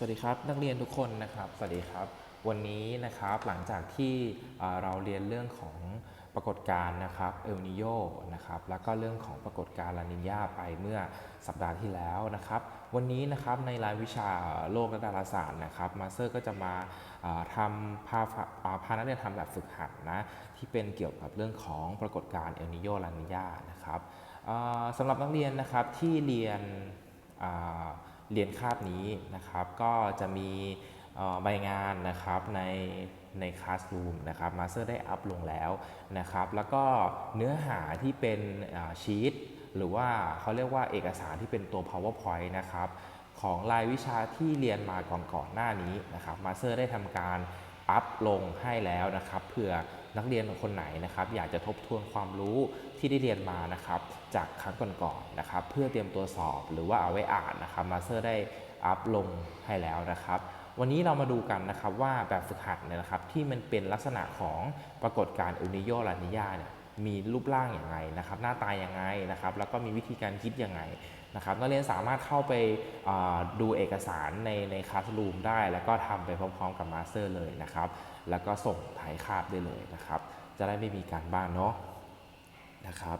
สวัสดีครับนักเรียนทุกคนนะครับสวัสดีครับ วันนี้นะครับหลังจากที่เราเรียนเรื่องของปรากฏการณ์นะครับเอลนิโยนะครับแล้วก็เรื่องของปรากฏการณ์ลานินยาไปเมื่อสัปดาห์ที่แล้วนะครับ วันนี้นะครับในรายวิชาโลกและดาราศาสตร์นะครับมาสเตอร์ก็จะมาทำพาพานักเรียนทำแบบฝึกหัดนะที่เป็นเกี่ยวกับเรื่องของปรากฏการณ์เอลนิโยลานินยานะครับสำหรับนักเรียนนะครับที่เรียน เรียนคาบนี้นะครับ ก็จะมีใบงานนะครับในในคลาสรูมนะครับมาสเตอร์ได้อัพลงแล้วนะครับ แล้วก็เนื้อหาที่เป็นชีตหรือว่าเขาเรียกว่าเอกสารที่เป็นตัว powerpoint นะครับ ของรายวิชาที่เรียนมาก่อนก่อนหน้านี้นะครับมาสเตอร์ได้ทำการ อัพลงให้แล้วนะครับเผื่อนักเรียนคนไหนนะครับ อยากจะทบทวนความรู้ที่ได้เรียนมานะครับ จากครั้งก่อนๆนะครับ เพื่อเตรียมตัวสอบหรือว่าเอาไว้อ่านนะครับมาสเตอร์ได้อัพลงให้แล้วนะครับวันนี้เรามาดูกันนะครับว่าแบบฝึกหัดเนี่ยนะครับที่มันเป็นลักษณะของปรากฏการณ์อลนิโยลานิยาเนี่ยมีรูปร่างอย่างไรนะครับ หน้าตายังไงนะครับ แล้วก็มีวิธีการคิดยังไง นะครับนักเรียนสามารถเข้าไปดูเอกสารในในคลาสรูมได้ แล้วก็ทำไปพร้อมๆกับมาสเตอร์เลยนะครับ แล้วก็ส่งถ่ายคาบได้เลยนะครับ จะได้ไม่มีการบ้านเนาะนะครับ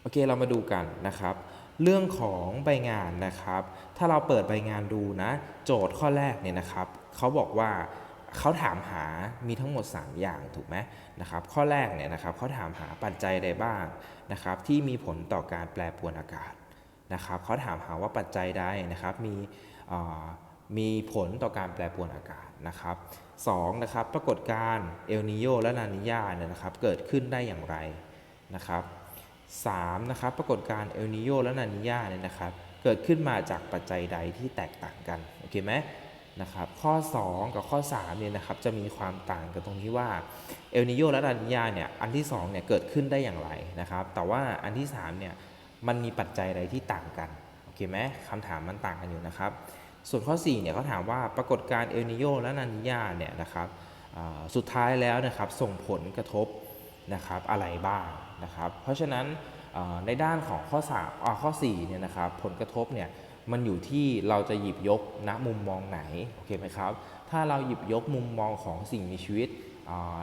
โอเคเรามาดูกันนะครับ เรื่องของใบงานนะครับ ถ้าเราเปิดใบงานดูนะ โจทย์ข้อแรกเนี่ยนะครับเขาบอกว่า เขาถามหามีทั้งหมด 3 อย่างถูกไหมนะครับ ข้อแรกเนี่ยนะครับเขาถามหาปัจจัยใดบ้างนะครับที่มีผลต่อการแปรปรวนอากาศนะครับเขาถามหาว่าปัจจัยใดนะครับมีมีผลต่อการแปรปรวนอากาศนะครับสองนะครับปรากฏการณ์เอลนิโยและลานิญาเนี่ยนะครับเกิดขึ้นได้อย่างไรนะครับ3นะครับปรากฏการณ์เอลนิโยและนานิญาเนี่ยนะครับเกิดขึ้นมาจากปัจจัยใดที่แตกต่างกันโอเคไหม นะครับข้อ 2 กับข้อ3เนี่ยนะครับจะมีความต่างกันตรงที่ว่าเอลนิโยและนานิญาเนี่ยอันที่2เนี่ยเกิดขึ้นได้อย่างไรนะครับ แต่ว่าอันที่3เนี่ยมันมีปัจจัยใดที่ต่างกันโอเคไหมคำถามมันต่างกันอยู่นะครับ ส่วนข้อ4เนี่ยเขาถามว่าปรากฏการณ์เอลนิโยและนานิญาเนี่ยนะครับสุดท้ายแล้วนะครับส่งผลกระทบนะครับอะไรบ้างนะครับ เพราะฉะนั้นในด้านของข้อ3อ่าข้อ4เนี่ยนะครับผลกระทบเนี่ย มันอยู่ที่เราจะหยิบยกณมุมมองไหนโอเคไหมครับ ถ้าเราหยิบยกมุมมองของสิ่งมีชีวิต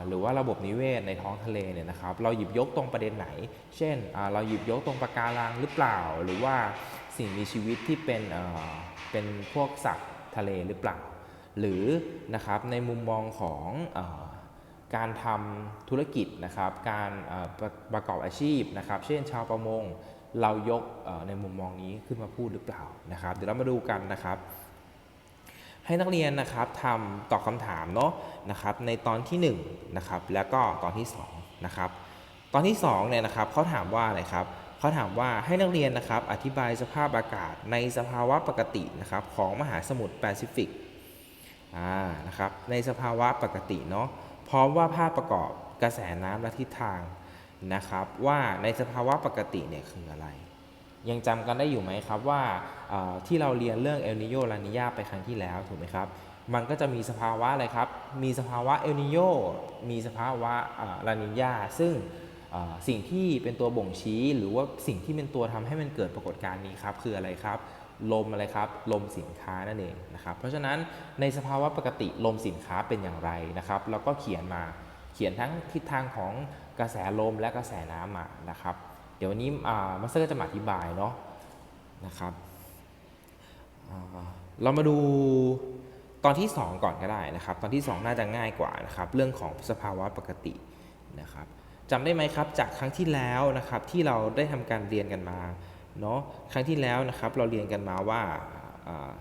หรือว่าระบบนิเวศในท้องทะเลเนี่ยนะครับ เราหยิบยกตรงประเด็นไหน เช่น เราหยิบยกตรงปะการังหรือเปล่า หรือว่าสิ่งมีชีวิตที่เป็นเป็นพวกสัตว์ทะเลหรือเปล่า หรือนะครับในมุมมองของอการทำธุรกิจนะครับ การประประกอบอาชีพนะครับ เช่นชาวประมง เรายกในมุมมองนี้ขึ้นมาพูดหรือเปล่านะครับ เดี๋ยวเรามาดูกันนะครับ ให้นักเรียนนะครับทำตอบคำถามเนาะนะครับ ในตอนที่1นะครับแล้วก็ตอนที่2นะครับ ตอนที่2เนี่ยนะครับเขาถามว่าอะไรครับเขาถามว่าให้นักเรียนนะครับอธิบายสภาพอากาศในสภาวะปกตินะครับของมหาสมุทรแปซิฟิกอ่านะครับในสภาวะปกติเนาะพร้อมว่าภาพประกอบกระแสน้ำและทิศทาง นะครับว่าในสภาวะปกติเนี่ยคืออะไร ยังจำกันได้อยู่ไหมครับว่าที่เราเรียนเรื่องเอลนิโยลานิญาไปครั้งที่แล้วถูกไหมครับ มันก็จะมีสภาวะอะไรครับ มีสภาวะเอลนิโยมีสภาวะลานิญาซึ่งสิ่งที่เป็นตัวบ่งชี้หรือว่าสิ่งที่เป็นตัวทำให้มันเกิดปรากฏการณ์นี้ครับคืออะไรครับลมอะไรครับลมสินค้านั่นเองนะครับเพราะฉะนั้นในสภาวะปกติลมสินค้าเป็นอย่างไรนะครับ เราก็เขียนมา เขียนทั้งทิศทางของกระแสลมและกระแสน้ำมานะครับ เดี๋ยววันนี้มาสเตอร์จะมาอธิบายเนาะนะครับเรามาดูตอนที่ 2 ก่อนก็ได้นะครับ ตอนที่ 2 น่าจะง่ายกว่านะครับ เรื่องของสภาวะปกตินะครับจำได้ไหมครับจากครั้งที่แล้วนะครับที่เราได้ทำการเรียนกันมาเนาะครั้งที่แล้วนะครับเราเรียนกันมาว่าอ่า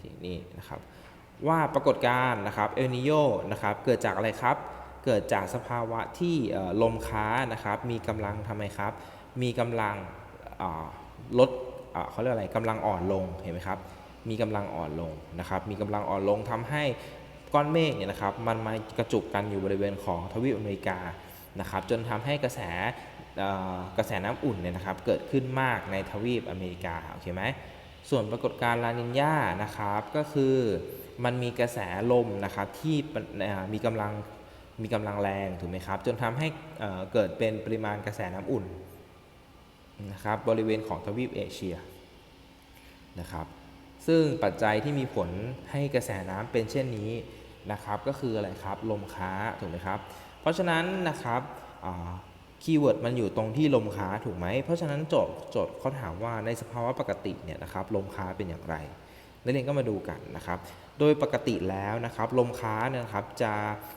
ที่นี่นะครับว่าปรากฏการณ์นะครับเอลนิโยนะครับเกิดจากอะไรครับ เกิดจากสภาวะที่ลมค้านะครับ มีกำลังทำไมครับ มีกำลังลดเขาเรียกอะไรกำลังอ่อนลงเห็นไหมครับ มีกำลังอ่อนลงนะครับ มีกำลังอ่อนลงทำให้ก้อนเมฆเนี่ยนะครับ มันมากระจุกกันอยู่บริเวณของทวีปอเมริกานะครับ จนทำให้กระแสกระแสน้ำอุ่นเนี่ยนะครับ เกิดขึ้นมากในทวีปอเมริกาโอเคไหมส่วนปรากฏการณ์ลานินยานะครับก็คือมันมีกระแสลมนะครับที่มีกำลัง มีกำลังแรงถูกไหมครับ จนทำให้เกิดเป็นปริมาณกระแสน้ำอุ่นนะครับบริเวณของทวีปเอเชียนะครับ ซึ่งปัจจัยที่มีผลให้กระแสน้ำเป็นเช่นนี้นะครับ ก็คืออะไรครับลมค้าถูกไหมครับ เพราะฉะนั้นนะครับคีย์เวิร์ดมันอยู่ตรงที่ลมค้าถูกไหม เพราะฉะนั้นโจทย์โจทย์เขาถามว่าในสภาวะปกติเนี่ยนะครับลมค้าเป็นอย่างไร นักเรียนก็มาดูกันนะครับ โดยปกติแล้วนะครับลมค้าเนี่ยนะครับจะ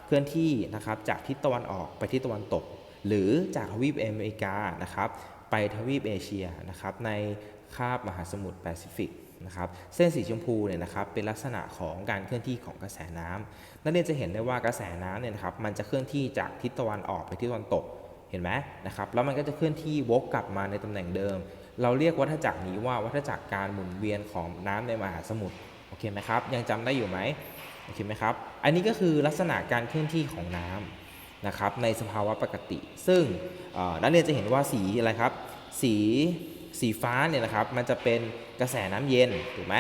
เคลื่อนที่นะครับจากทิศตะวันออกไปทิศตะวันตก หรือจากทวีปอเมริกานะครับไปทวีปเอเชียนะครับในคาบมหาสมุทรแปซิฟิกนะครับเส้นสีชมพูเนี่ยนะครับเป็นลักษณะของการเคลื่อนที่ของกระแสน้ำนักเรียนจะเห็นได้ว่ากระแสน้ำเนี่ยนะครับมันจะเคลื่อนที่จากทิศตะวันออกไปทิศตะวันตกเห็นไหมนะครับแล้วมันก็จะเคลื่อนที่วกกลับมาในตำแหน่งเดิม เราเรียกวัฏจักรนี้ว่าวัฏจักรการหมุนเวียนของน้ำในมหาสมุทรโอเคไหมครับ ยังจำได้อยู่ไหมโอเคไหมครับ อันนี้ก็คือลักษณะการเคลื่อนที่ของน้ำนะครับในสภาวะปกติ ซึ่งนักเรียนจะเห็นว่าสีอะไรครับ สีสีฟ้าเนี่ยนะครับมันจะเป็นกระแสน้ำเย็นถูกไหม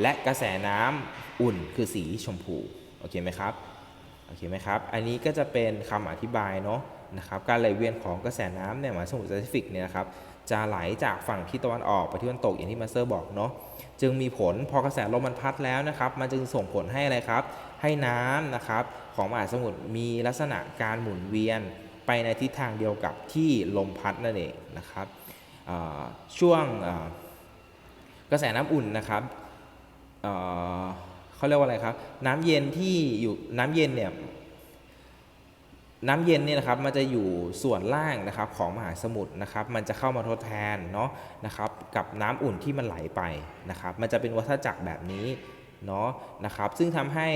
และกระแสน้ำอุ่นคือสีชมพูโอเคไหมครับโอเคไหมครับอันนี้ก็จะเป็นคำอธิบายเนาะนะครับการไหลเวียนของกระแสน้ำในมหาสมุทรแปซิฟิกเนี่ยนะครับ จะไหลจากฝั่งทิศตะวันออกไปทิศตะวันตกอย่างที่มาสเตอร์บอกเนาะจึงมีผลพอกระแสลมมันพัดแล้วนะครับ มันจึงส่งผลให้อะไรครับ ให้น้ำนะครับ ของมหาสมุทรมีลักษณะการหมุนเวียนไปในทิศทางเดียวกับที่ลมพัดนั่นเองนะครับช่วงกระแสน้ำอุ่นนะครับเเขาเรียกว่าอะไรครับ น้ำเย็นที่อยู่น้ำเย็นเนี่ย น้ำเย็นเนี่ยนะครับมันจะอยู่ส่วนล่างนะครับของมหาสมุทรนะครับ มันจะเข้ามาทดแทนเนาะนะครับกับน้ำอุ่นที่มันไหลไปนะครับ มันจะเป็นวัฏจักรแบบนี้เนาะนะครับ ซึ่งทำให้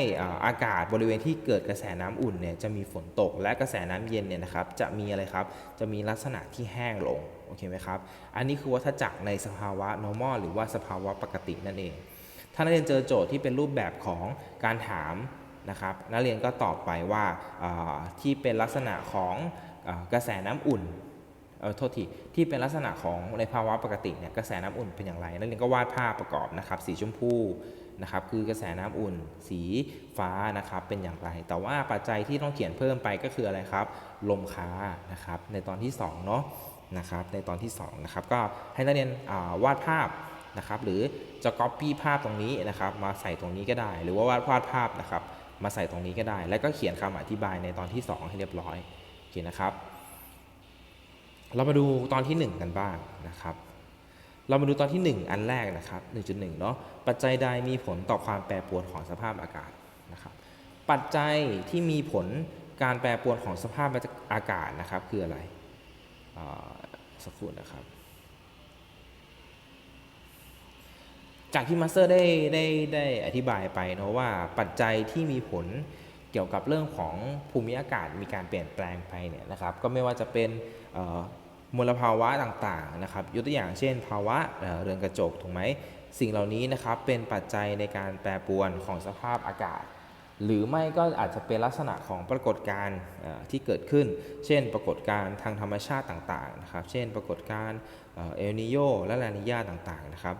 อากาศบริเวณที่เกิดกระแสน้ำอุ่นเนี่ยจะมีฝนตกและกระแสน้ำเย็นเนี่ยนะครับ จะมีอะไรครับ จะมีลักษณะที่แห้งลงโอเคไหมครับ อันนี้คือวัฏจักรในสภาวะ normal หรือว่าสภาวะปกตินั่นเอง ถ้านักเรียนเจอโจทย์ที่เป็นรูปแบบของการถาม นะครับนักเรียนก็ตอบไปว่าที่เป็นลักษณะของอกระแสน้ำอุ่นเออโทษทีที่เป็นลักษณะของในภาวะปกติเนี่ยกระแสน้ำอุ่นเป็นอย่างไรนักเรียนก็วาดภาพประกอบนะครับสีชมพูนะครับคือกระแสน้ำอุ่นสีฟ้านะครับเป็นอย่างไร แต่ว่าปัจจัยที่ต้องเขียนเพิ่มไปก็คืออะไรครับ ลมค้านะครับในตอนที่สองเนาะนะครับในตอนที่2นะครับก็ให้นักเรียนาวาดภาพนะครับหรือจะ copy ภาพตรงนี้นะครับมาใส่ตรงนี้ก็ได้ หรือว่าวาดวาดภาพนะครับ มาใส่ตรงนี้ก็ได้ แล้วก็เขียนคำอธิบายในตอนที่ 2 ให้เรียบร้อยโอเคนะครับ เรามาดูตอนที่ 1 กันบ้างนะครับ เรามาดูตอนที่ 1 อันแรกนะครับ 1.1 เนาะปัจจัยใดมีผลต่อความแปรปรวนของสภาพอากาศนะครับปัจจัยที่มีผลการแปรปรวนของสภาพอากาศนะครับคืออะไรสักครู่นะครับ จากที่มาสเตอร์ได้ได้ได้อธิบายไปเนาะว่าปัจจัยที่มีผลเกี่ยวกับเรื่องของภูมิอากาศมีการเปลี่ยนแปลงไปเนี่ยนะครับก็ไม่ว่าจะเป็นมลภาวะต่างๆนะครับยกตัวอย่างเช่น ภาวะเเรือนกระจกถูกไหมสิ่งเหล่านี้นะครับเป็นปัจจัยในการแปรปรวนของสภาพอากาศ หรือไม่ก็อาจจะเป็นลักษณะของปรากฏการณ์ที่เกิดขึ้น เช่น ปรากฏการณ์ทางธรรมชาติต่างๆนะครับเช่น ปรากฏการณ์เอลนิโยและลานิญาต่างๆนะครับ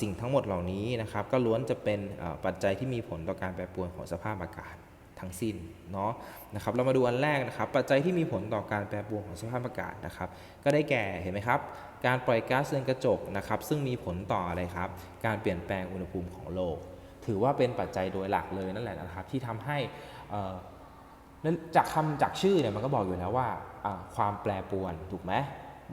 สิ่งทั้งหมดเหล่านี้นะครับก็ล้วนจะเป็นปัจจัยที่มีผลต่อการแปรปรวนของสภาพอากาศทั้งสิ้นเนาะนะครับเรามาดูอันแรกนะครับ ปัจจัยที่มีผลต่อการแปรปรวนของสภาพอากาศนะครับ ก็ได้แก่เห็นไหมครับ การปล่อยก๊าซเรือนกระจกนะครับ ซึ่งมีผลต่ออะไรครับ การเปลี่ยนแปลงอุณหภูมิของโลก ถือว่าเป็นปัจจัยโดยหลักเลยนั่นแหละนะครับ ที่ทำให้นั้นจากคำจากชื่อเนี่ยมันก็บอกอยู่แล้วว่าอ่าความแปรปรวนถูกไหม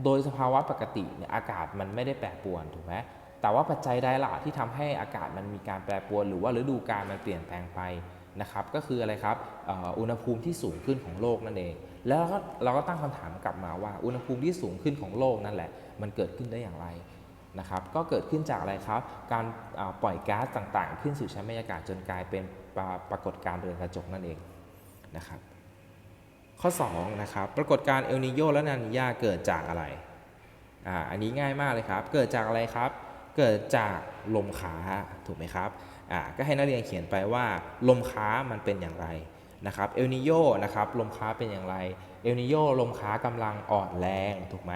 โดยสภาวะปกติเนี่ยอากาศมันไม่ได้แปรปรวนถูกไหม แต่ว่าปัจจัยใดล่ะที่ทำให้อากาศมันมีการแปรปรวน หรือว่าฤดูกาลมันเปลี่ยนแปลงไปนะครับ ก็คืออะไรครับอุณหภูมิที่สูงขึ้นของโลกนั่นเอง แล้วก็เราก็ตั้งคำถามกลับมาว่า อุณหภูมิที่สูงขึ้นของโลกนั่นแหละ มันเกิดขึ้นได้อย่างไรนะครับก็เกิดขึ้นจากอะไรครับ การปล่อยก๊าซต่างๆ ขึ้นสู่ชั้นบรรยากาศจนกลายเป็นปราปรากฏการณ์เรือนกระจกนั่นเองนะครับ ข้อ2นะครับปรากฏการณ์เอลนิโยและนานิญาเกิดจากอะไรอ่าอันนี้ง่ายมากเลยครับ เกิดจากอะไรครับ เกิดจากลมค้าถูกไหมครับอ่าก็ให้นักเรียนเขียนไปว่าลมค้ามันเป็นอย่างไรนะครับเอลนิโยนะครับลมค้าเป็นอย่างไรเอลนิโยลมค้ากำลังอ่อนแรงถูกไหม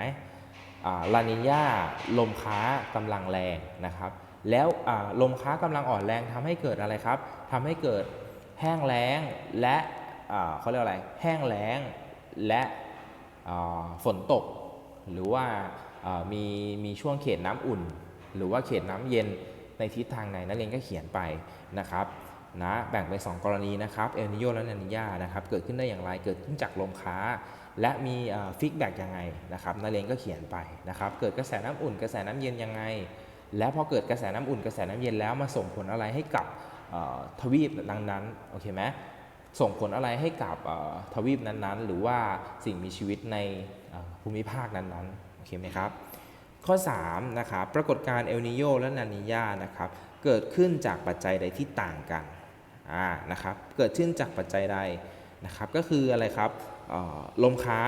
ลานิญาลมค้ากำลังแรงนะครับ แล้วอ่าลมค้ากำลังอ่อนแรงทำให้เกิดอะไรครับทำให้เกิดแห้งแล้งและอ่าเขาเรียกอะไรแห้งแล้งและอ่าฝนตก หรือว่าอ่ามีมีช่วงเขตน้ำอุ่น หรือว่าเขตน้ำเย็นในทิศทางไหนนักเรียนก็เขียนไปนะครับนะแบ่งเป็นสองกรณีนะครับเอลนิโยและลานิญานะครับเกิดขึ้นได้อย่างไรเกิดขึ้นจากลมค้า และมีฟิกแบ็กยังไงนะครับนักเรียนก็เขียนไปนะครับเกิดกระแสน้ำอุ่นกระแสน้ำเย็นยังไง และพอเกิดกระแสน้ำอุ่นกระแสน้ำเย็นแล้วมาส่งผลอะไรให้กับเอ่อทวีปนั้นๆโอเคไหมส่งผลอะไรให้กับเอ่อทวีปนั้นๆ หรือว่าสิ่งมีชีวิตในภูมิภาคนั้นๆโอเคไหมครับ ข้อ3นะครับปรากฏการณ์เอลนิโยและนานิยานะครับเกิดขึ้นจากปัจจัยใดที่ต่างกันอ่านะครับเกิดขึ้นจากปัจจัยใดนะครับก็คืออะไรครับลมค้า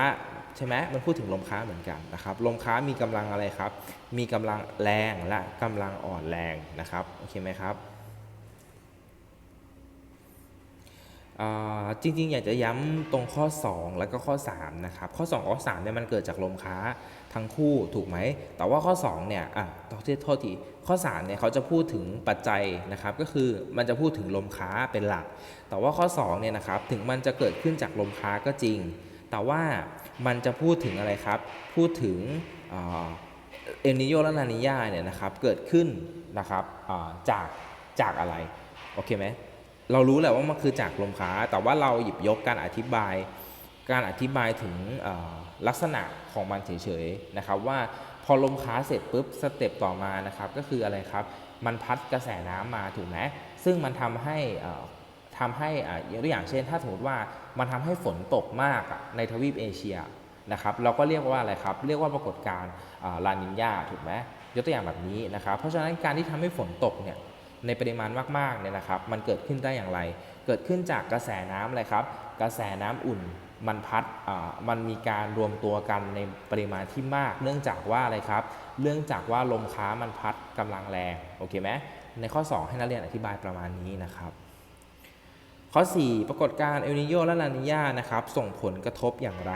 ใช่ไหมมันพูดถึงลมค้าเหมือนกันนะครับลมค้ามีกำลังอะไรครับ มีกำลังแรงและกำลังอ่อนแรงนะครับโอเคไหมครับ อ่า จริงๆ อยากจะย้ำตรงข้อ 2 แล้วก็ข้อ 3 นะครับ ข้อ 2 ข้อ3เนี่ยมันเกิดจากลมค้าทั้งคู่ถูกไหม แต่ว่าข้อ 2 เนี่ยอะโทษโทษทีข้อ 3 เนี่ยเขาจะพูดถึงปัจจัยนะครับ ก็คือมันจะพูดถึงลมค้าเป็นหลัก แต่ว่าข้อ 2 เนี่ยนะครับ ถึงมันจะเกิดขึ้นจากลมค้าก็จริง แต่ว่ามันจะพูดถึงอะไรครับ พูดถึงเอลนิโยและลานิญาเนี่ยนะครับ เกิดขึ้นนะครับจากจากอะไร โอเคไหม เรารู้แหละว่ามันคือจากลมค้าแต่ว่าเราหยิบยกการอธิบาย การอธิบายถึงลักษณะของมันเฉยๆนะครับ ว่าพอลมค้าเสร็จปุ๊บสเต็ปต่อมานะครับก็คืออะไรครับ มันพัดกระแสน้ำมาถูกไหมซึ่งมันทำให้ทำให้อะยกตัวอย่างเช่น ถ้าสมมติว่ามันทำให้ฝนตกมากในทวีปเอเชียนะครับ เราก็เรียกว่าอะไรครับ เรียกว่าปรากฏการณ์ลานินยาถูกไหมยกตัวอย่างแบบนี้นะครับ เพราะฉะนั้นการที่ทำให้ฝนตกเนี่ย ในปริมาณมากๆเนี่ยนะครับ มันเกิดขึ้นได้อย่างไร เกิดขึ้นจากกระแสน้ำอะไรครับ กระแสน้ำอุ่นมันพัดมันมีการรวมตัวกันในปริมาณที่มาก เนื่องจากว่าอะไรครับ เนื่องจากว่าลมค้ามันพัดกำลังแรง โอเคไหมในข้อ 2 ให้นักเรียนอธิบายประมาณนี้นะครับ ข้อ 4 ปรากฏการณ์เอลนิโยและลานิญานะครับ ส่งผลกระทบอย่างไร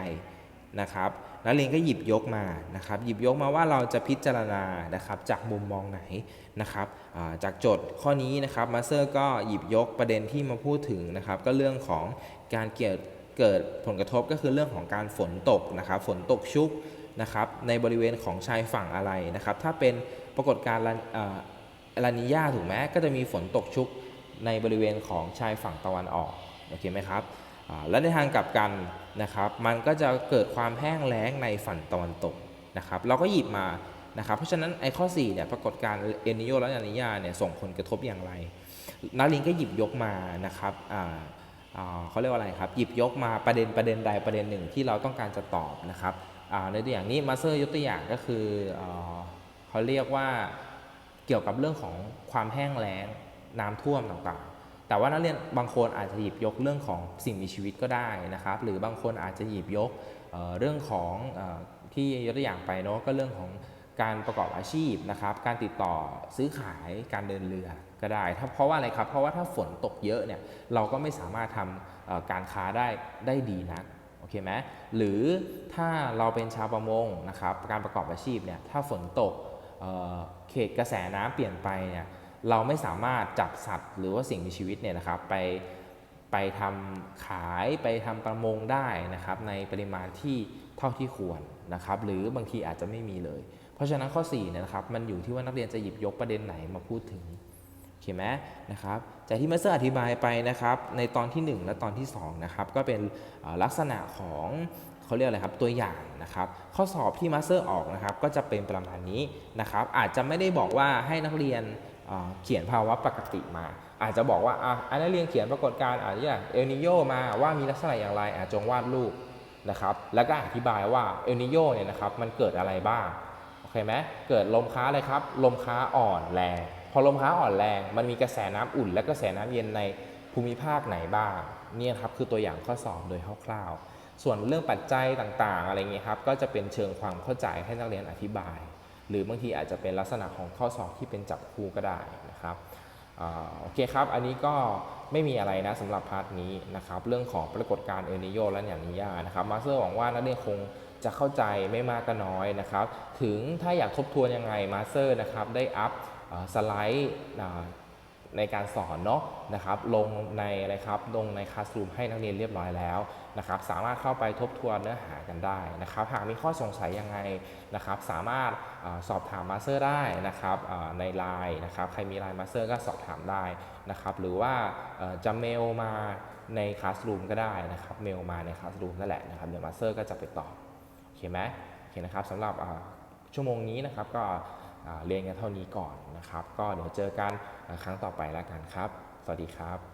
นะครับนักเรียนก็หยิบยกมานะครับหยิบยกมาว่าเราจะพิจารณานะครับจากมุมมองไหนนะครับจากโจทย์ข้อนี้นะครับมาสเตอร์ก็หยิบยกประเด็นที่มาพูดถึงนะครับก็เรื่องของการเกิดเกิดผลกระทบก็คือเรื่องของการฝนตกนะครับฝนตกชุกนะครับในบริเวณของชายฝั่งอะไรนะครับถ้าเป็นปรากฏการณ์ลานิญาถูกไหมก็จะมีฝนตกชุกในบริเวณของชายฝั่งตะวันออกโอเคไหมครับและในทางกลับกัน นะครับ มันก็จะเกิดความแห้งแล้งในฝั่งตะวันตกนะครับ เราก็หยิบมานะครับ เพราะฉะนั้นไอ้ข้อ4เนี่ยปรากฏการเอนิโยและลานิญาเนี่ยส่งผลกระทบอย่างไรนารินก็หยิบยกมานะครับเขาเรียกว่าอะไรครับ หยิบยกมาประเด็นประเด็นใดประเด็นหนึ่งที่เราต้องการจะตอบนะครับในตัวอย่างนี้มาเซอร์ยกตัวอย่างก็คืออเขาเรียกว่าเกี่ยวกับเรื่องของความแห้งแล้งน้ำท่วมต่าง แต่ว่านักเรียนบางคนอาจจะหยิบยกเรื่องของสิ่งมีชีวิตก็ได้นะครับ หรือบางคนอาจจะหยิบยกเเรื่องของออที่ยกตัวอย่างไปเนาะก็เรื่องของการประกอบอาชีพนะครับ การติดต่อซื้อขายการเดินเรือก็ได้ถ้าเพราะว่าอะไรครับ เพราะว่าถ้าฝนตกเยอะเนี่ยเราก็ไม่สามารถทำเอ่อการค้าได้ได้ดีนักโอเคไหมหรือถ้าเราเป็นชาวประมงนะครับ การประกอบอาชีพเนี่ยถ้าฝนตกเเขตกระแสน้ำเปลี่ยนไปเนี่ย เราไม่สามารถจับสัตว์ หรือว่าสิ่งมีชีวิตเนี่ยนะครับไปไปทำขายไปทำประมงได้นะครับในปริมาณที่เท่าที่ควรนะครับหรือบางทีอาจจะไม่มีเลย เพราะฉะนั้นข้อ4เนี่ยนะครับมันอยู่ที่ว่านักเรียนจะหยิบยกประเด็นไหนมาพูดถึงโอเคไหมนะครับจากที่มาสเตอร์อธิบายไปนะครับในตอนทีหนึ่1 และตอนที่2นะครับก็เป็นลักษณะของเขาเรียกอะไรครับตัวอย่างนะครับข้อสอบที่มาสเตอร์ออกนะครับก็จะเป็นประมาณนี้นะครับอาจจะไม่ได้บอกว่าให้นักเรียน เขียนภาวะปกติมา อาจจะบอกว่าอะอันนักเรียนเขียนปรากฏการณ์อาจจะอย่างเอลนิโยมาว่ามีลักษณะอย่างไรอาจจงวาดรูปนะครับแล้วก็อธิบายว่าเอลนิโยเนี่ยนะครับมันเกิดอะไรบ้างโอเคไหมเกิดลมค้าอะไรครับลมค้าอ่อนแรง พอลมค้าอ่อนแรง มันมีกระแสน้ำอุ่น และกระแสน้ำเย็นในภูมิภาคไหนบ้างเนี่ยครับคือตัวอย่างข้อสอบโดยคร่าวๆส่วนเรื่องปัจจัยต่างๆ อะไรเงี้ยครับก็จะเป็นเชิงความเข้าใจให้นักเรียนอธิบาย หรือบางทีอาจจะเป็นลักษณะของข้อสอบที่เป็นจับคู่ก็ได้นะครับอโอเคครับ อันนี้ก็ไม่มีอะไรนะสำหรับพาร์ทนี้นะครับ เรื่องของปรากฏการณ์เอลนิโยและอย่างนิยานะครับ มาสเตอร์หวังว่านักเรียนคงจะเข้าใจไม่มากก็น้อยนะครับ ถึงถ้าอยากทบทวนยังไงมาสเตอร์นะครับได้อัพสไลด์ ในการสอนเนาะนะครับลงในอะไรครับลงในคลาส r ูมให้นักเรียนเรียบร้อยแล้วนะครับสามารถเข้าไปทบทวนเนื้อหากันได้นะครับหากมีข้อสงสัยยังไงนะครับสามารถอสอบถามมาสเตอร์ได้นะครับในไลน์นะครับใครมีไลน์มาสเตอร์ก็สอบถามได้นะครับหรือว่าจะเมลมาในคลาส r ูมก็ได้นะครับเมลมาในคลาส r ูมนั่นแหละนะครับเดี๋ยวมาสเตอร์ก็จะไปตอบโอเคไหมโอเคนะครับสำหรับชั่วโมงนี้นะครับก็ เรียนกันเท่านี้ก่อนนะครับ ก็เดี๋ยวเจอกันครั้งต่อไปแล้วกันครับ สวัสดีครับ